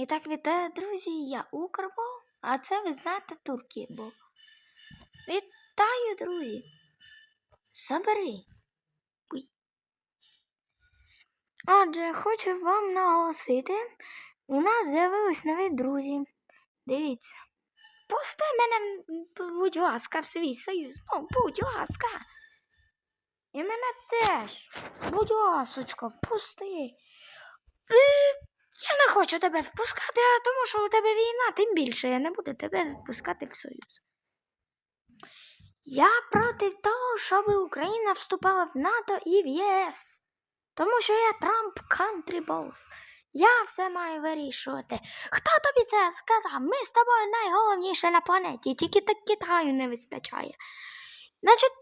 І так вітаю, друзі, я Укрбол, а це ви знаєте Туркібол. Вітаю, друзі. Забери. Уй. Отже, хочу вам наголосити, у нас з'явились нові друзі. Дивіться. Пусти мене, будь ласка, в свій союз. Ну, будь ласка. І мене теж. Будь ласочка, впусти. Е, я не хочу тебе впускати, а тому що у тебе війна, тим більше я не буду тебе впускати в Союз. Я проти того, щоб Україна вступала в НАТО і в ЄС. Тому що я Трамп Country Balls. Я все маю вирішувати. Хто тобі це сказав? Ми з тобою найголовніше на планеті, тільки так Китаю не вистачає. Значить,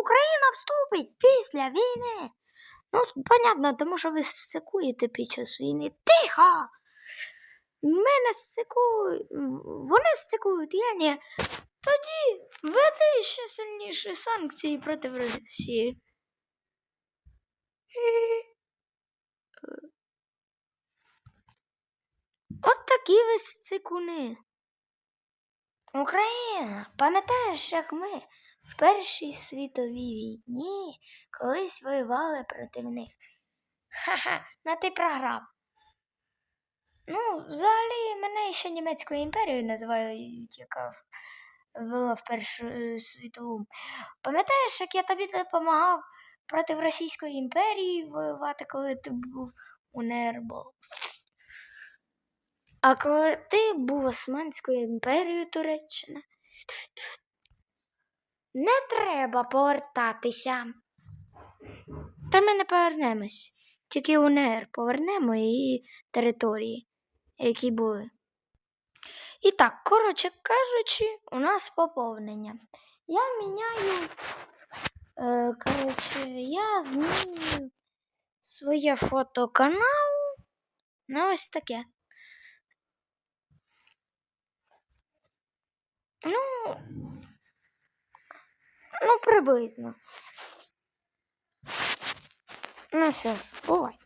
Україна вступить після війни. Ну, понятно, тому що ви сикуєте під час війни. Тихо! Ми не сикують, вони сикують, я ні. Тоді веди ще сильніші санкції проти Росії. От такі ви сикуни. Україна, пам'ятаєш, як ми в Першій світовій війні колись воювали проти них? Ха-ха, на ти програв. Ну, взагалі, мене ще німецькою імперією називають, яка в- була в Першу е, світову. Пам'ятаєш, як я тобі допомагав проти Російської імперії воювати, коли ти був у Нербо? А коли ти був Османською імперією Туреччина? Не треба повертатися. Та ми не повернемось. Тільки УНР повернемо її території, які були. І так, коротше кажучи, у нас поповнення. Я міняю. Е, коротше, я змінюю своє фото каналу на ось таке. Ну, ну, приблизно. Ну що ж, бувай.